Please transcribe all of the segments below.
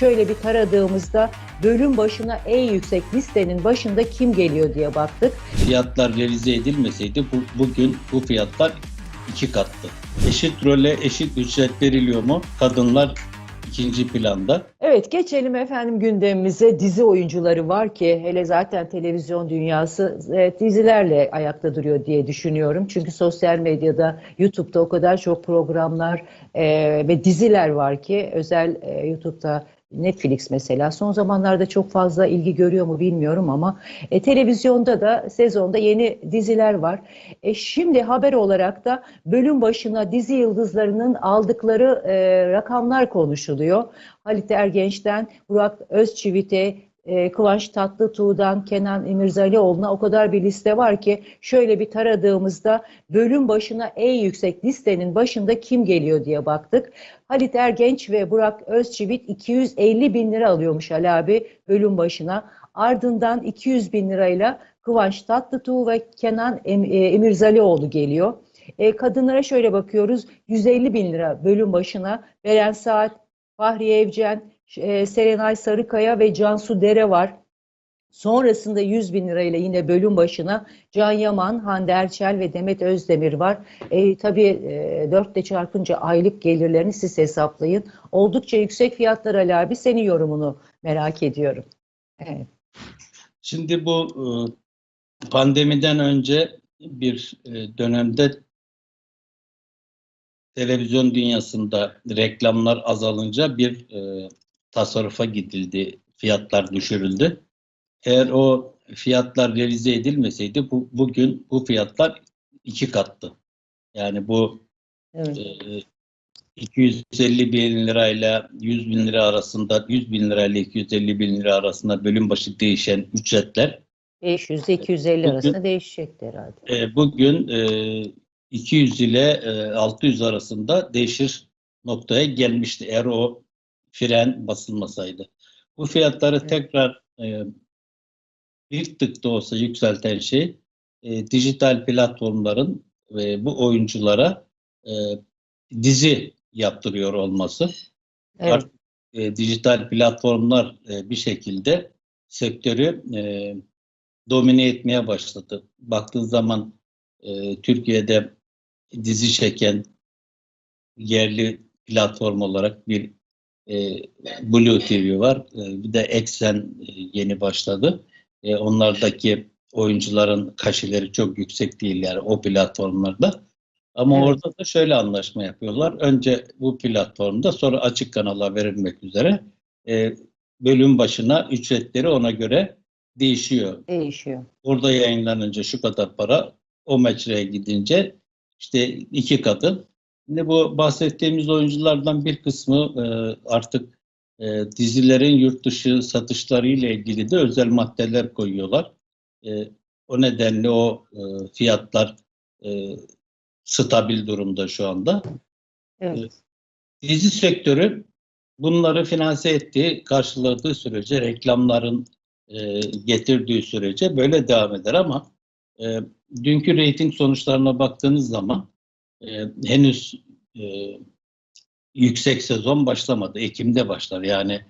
şöyle bir taradığımızda bölüm başına en yüksek listenin başında kim geliyor diye baktık. Fiyatlar revize edilmeseydi bu, bugün bu fiyatlar iki kattı. Eşit role eşit ücret veriliyor mu? Kadınlar ikinci planda. Evet geçelim efendim gündemimize dizi oyuncuları var ki hele zaten televizyon dünyası e, dizilerle ayakta duruyor diye düşünüyorum. Çünkü sosyal medyada YouTube'da o kadar çok programlar e, ve diziler var ki özel e, YouTube'da Netflix mesela son zamanlarda çok fazla ilgi görüyor mu bilmiyorum ama e, televizyonda da sezonda yeni diziler var. E, şimdi haber olarak da bölüm başına dizi yıldızlarının aldıkları e, rakamlar konuşuluyor. Halit Ergenç'ten Burak Özçivit'e, e, Kıvanç Tatlıtuğ'dan Kenan İmirzalıoğlu'na o kadar bir liste var ki şöyle bir taradığımızda bölüm başına en yüksek listenin başında kim geliyor diye baktık. Halit Ergenç ve Burak Özçivit 250 bin lira alıyormuş Ali abi bölüm başına. Ardından 200 bin lirayla Kıvanç Tatlıtuğ ve Kenan Em- e, geliyor. E, kadınlara şöyle bakıyoruz 150 bin lira bölüm başına Beren Saat, Fahriye Evcen, e, Serenay Sarıkaya ve Cansu Dere var. Sonrasında 100 bin lirayla yine bölüm başına Can Yaman, Hande Erçel ve Demet Özdemir var. E, tabii e, dörtte çarpınca aylık gelirlerini siz hesaplayın. Oldukça yüksek fiyatlar Ali abi. Senin yorumunu merak ediyorum. Evet. Şimdi bu e, pandemiden önce bir e, dönemde televizyon dünyasında reklamlar azalınca bir tasarrufa gidildi, fiyatlar düşürüldü. Eğer o fiyatlar revize edilmeseydi bu, bugün bu fiyatlar iki kattı. Yani bu evet. e, 250 bin lirayla 100 bin lira arasında 100 bin lirayla 250 bin lira arasında bölüm başı değişen ücretler 500 ile 250 Bugün- arasında değişecektir herhalde. e, bugün e, 200 ile e, 600 arasında değişir noktaya gelmişti eğer o fren basılmasaydı. Bu fiyatları Evet. tekrar e, bir tık da olsa yükselten şey e, dijital platformların ve bu oyunculara e, dizi yaptırıyor olması. Evet. Artık e, dijital platformlar e, bir şekilde sektörü e, domine etmeye başladı. Baktığın zaman e, Türkiye'de dizi çeken yerli platform olarak bir e, Blue TV var. E, bir de Exxen e, yeni başladı. E, onlardaki oyuncuların kaşeleri çok yüksek değil yani o platformlarda. Ama Evet. orada da şöyle anlaşma yapıyorlar. Önce bu platformda sonra açık kanala verilmek üzere e, bölüm başına ücretleri ona göre değişiyor. Değişiyor. Orada yayınlanınca şu kadar para, o metreye gidince işte iki katı. Şimdi bu bahsettiğimiz oyunculardan bir kısmı e, artık e, dizilerin yurt dışı satışları ile ilgili de özel maddeler koyuyorlar. E, o nedenle o e, fiyatlar e, stabil durumda şu anda. Evet. Dizi sektörü bunları finanse ettiği, karşıladığı sürece, reklamların e, getirdiği sürece böyle devam eder ama e, dünkü reyting sonuçlarına baktığınız zaman e, henüz e, yüksek sezon başlamadı. Ekim'de başlar. Yani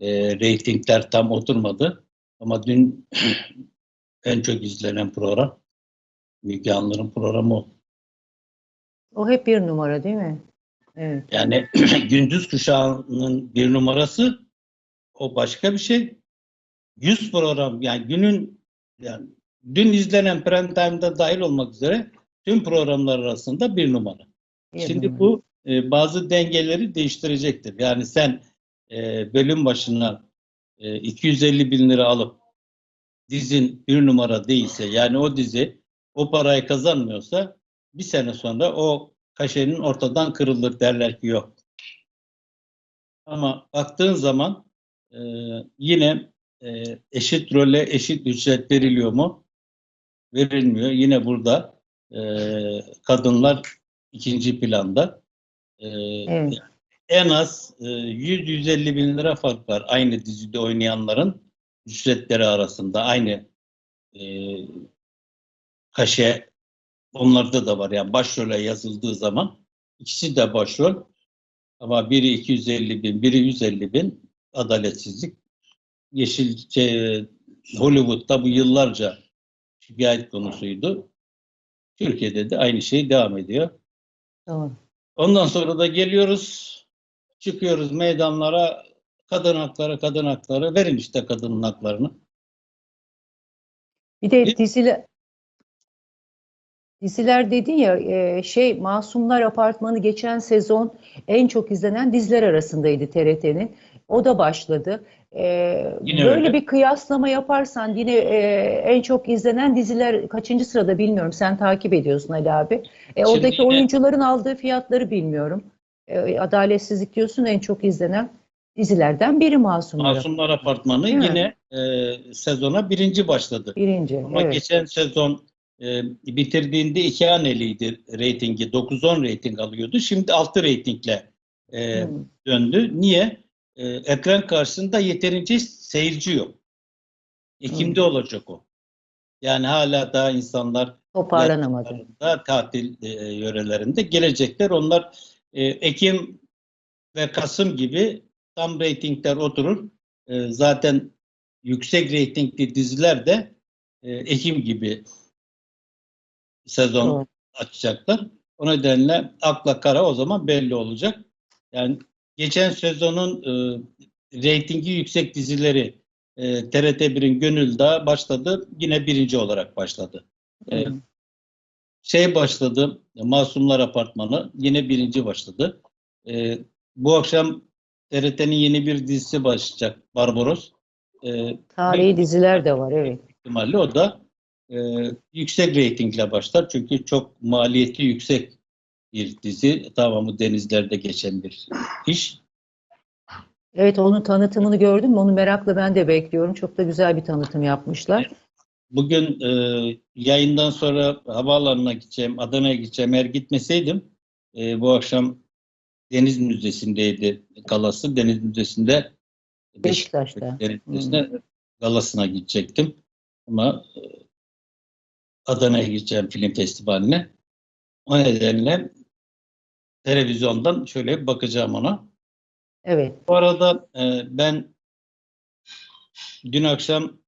e, reytingler tam oturmadı. Ama dün en çok izlenen program Müge Anlı'nın programı o. O hep bir numara değil mi? Evet. Yani gündüz kuşağının bir numarası o başka bir şey. 100 program yani günün yani dün izlenen prime time'da dahil olmak üzere tüm programlar arasında bir numara. bir Şimdi bu e, bazı dengeleri değiştirecektir. Yani sen e, bölüm başına e, 250 bin lira alıp dizin bir numara değilse yani o dizi o parayı kazanmıyorsa bir sene sonra o kaşenin ortadan kırılır derler ki yok. Ama baktığın zaman e, yine e, eşit role eşit ücret veriliyor mu? Verilmiyor. Yine burada e, kadınlar ikinci planda. E, Evet. En az e, 100-150 bin lira fark var aynı dizide oynayanların ücretleri arasında. Aynı e, kaşe onlarda da var. Yani başrole yazıldığı zaman ikisi de başrol ama biri 250 bin, biri 150 bin. adaletsizlik. Yeşil şey, Hollywood'da bu yıllarca şikayet konusuydu. Türkiye'de de aynı şey devam ediyor. Tamam. Ondan sonra da geliyoruz, çıkıyoruz meydanlara, kadın hakları, kadın hakları, verin işte kadının haklarını. Bir de diziler diziler dedin ya e, şey Masumlar Apartmanı geçen sezon en çok izlenen diziler arasındaydı TRT'nin. O da başladı. E, Yine böyle öyle. bir kıyaslama yaparsan yine e, en çok izlenen diziler kaçıncı sırada bilmiyorum. Sen takip ediyorsun Ali abi. E, oradaki yine- oyuncuların aldığı fiyatları bilmiyorum. E, adaletsizlik diyorsun en çok izlenen dizilerden biri Masumlar. Masumlar Apartmanı Değil mi? yine e, sezona birinci başladı. Birinci. Ama evet. geçen sezon e, bitirdiğinde iki haneliydi reytingi. 9-10 reyting alıyordu. Şimdi 6 reytingle e, Hmm. döndü. Niye? E, ekran karşısında yeterince seyirci yok. Ekim'de olacak o. Yani hala daha insanlar Toparlanamadı. tatil e, yörelerinde gelecekler. Onlar e, Ekim ve Kasım gibi tam reytingler oturur. E, zaten yüksek reytingli diziler de e, Ekim gibi sezon Doğru. açacaklar. O nedenle akla kara o zaman belli olacak. Yani geçen sezonun e, reytingi yüksek dizileri e, TRT1'in Gönül Dağı başladı. Yine birinci olarak başladı. E, Hmm. şey başladı, Masumlar Apartmanı yine birinci başladı. E, bu akşam TRT'nin yeni bir dizisi başlayacak, Barbaros. E, Tarihi diziler de var evet. ihtimalle o da e, yüksek reytingle başlar. Çünkü çok maliyeti yüksek bir dizi. Tamamı denizlerde geçen bir iş. Evet onun tanıtımını gördüm. Onu merakla ben de bekliyorum. Çok da güzel bir tanıtım yapmışlar. Bugün e, yayından sonra havaalanına gideceğim, Adana'ya gideceğim. Eğer gitmeseydim e, bu akşam Deniz Müzesi'ndeydi galası. Deniz Müzesi'nde Beşiktaş'ta. Deniz Müzesi'nde galasına gidecektim. Ama e, Adana'ya gideceğim film festivaline. O nedenle televizyondan şöyle bakacağım ona. Evet. Bu arada e, ben dün akşam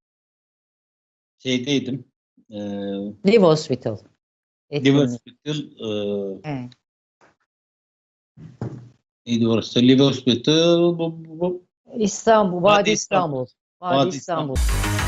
şeydeydim. E, Live Hospital. Live. Hospital e, Evet. neydi orası? Live Hospital bu, bu, bu. İstanbul, Vadi Vadi İstanbul. Vadi Vadi İstanbul. İstanbul.